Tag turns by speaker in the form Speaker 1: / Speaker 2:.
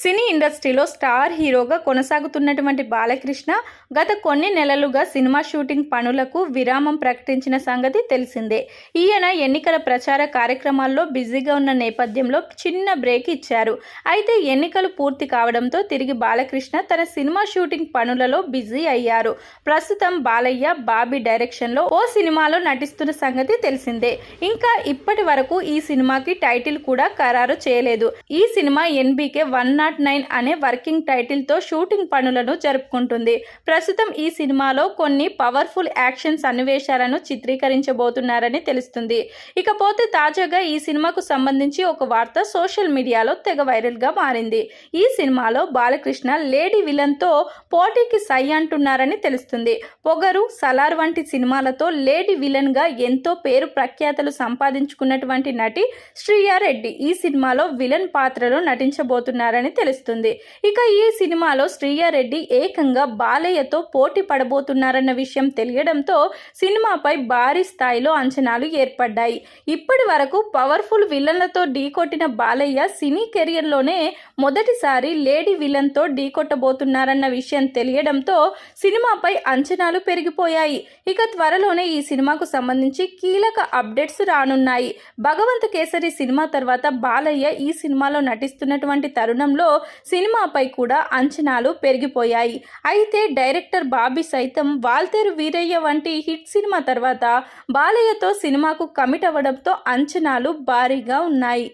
Speaker 1: సినీ ఇండస్ట్రీలో స్టార్ హీరోగా కొనసాగుతున్నటువంటి బాలకృష్ణ గత కొన్ని నెలలుగా సినిమా షూటింగ్ పనులకు విరామం ప్రకటించిన సంగతి తెలిసిందే. ఈయన ఎన్నికల ప్రచార కార్యక్రమాల్లో బిజీగా ఉన్న నేపథ్యంలో చిన్న బ్రేక్ ఇచ్చారు. అయితే ఎన్నికలు పూర్తి కావడంతో తిరిగి బాలకృష్ణ తన సినిమా షూటింగ్ పనులలో బిజీ అయ్యారు. ప్రస్తుతం బాలయ్య బాబీ డైరెక్షన్లో ఓ సినిమాలో నటిస్తున్న సంగతి తెలిసిందే. ఇంకా ఇప్పటి వరకు ఈ సినిమాకి టైటిల్ కూడా ఖరారు చేయలేదు. ఈ cinema NBK one not nine అనే వర్కింగ్ టైటిల్తో షూటింగ్ పనులను జరుపుకుంటుంది. ప్రస్తుతం ఈ సినిమాలో కొన్ని పవర్ఫుల్ యాక్షన్ సన్నివేశాలను చిత్రీకరించబోతున్నారని తెలుస్తుంది. ఇకపోతే తాజాగా ఈ సినిమాకు సంబంధించి ఒక వార్త సోషల్ మీడియాలో తెగ వైరల్గా మారింది. ఈ సినిమాలో బాలకృష్ణ లేడీ విలన్తో పోటీకి సై అంటున్నారని తెలుస్తుంది. పొగరు సలార్ వంటి సినిమాలతో లేడీ విలన్గా ఎంతో పేరు ప్రఖ్యాతలు సంపాదించుకున్నటువంటి నటి శ్రీయారెడ్డి ఈ సినిమాలో విలన్ పాత్రలో నటించబోతున్నారని తెలుస్తుంది. ఇక ఈ సినిమాలో శ్రీయారెడ్డి ఏకంగా బాలయ్యతో పోటీ పడబోతున్నారన్న విషయం తెలియడంతో సినిమాపై భారీ స్థాయిలో అంచనాలు ఏర్పడ్డాయి. ఇప్పటి వరకు పవర్ఫుల్ విలన్లతో ఢీకొట్టిన బాలయ్య సినీ కెరియర్లోనే మొదటిసారి లేడీ విలన్తో ఢీకొట్టబోతున్నారన్న విషయం తెలియడంతో సినిమాపై అంచనాలు పెరిగిపోయాయి. ఇక త్వరలోనే ఈ సినిమాకు సంబంధించి కీలక అప్డేట్స్ రానున్నాయి. భగవంత్ కేసరి సినిమా తర్వాత బాలయ్య ఈ సినిమాలో నటిస్తున్నటువంటి తరుణంలో సినిమాపై కూడా అంచనాలు పెరిగిపోయాయి. అయితే డైరెక్టర్ బాబీ సైతం వాల్తేరు వీరయ్య వంటి హిట్ సినిమా తర్వాత బాలయ్యతో సినిమాకు కమిట్ అవ్వడంతో అంచనాలు భారీగా ఉన్నాయి.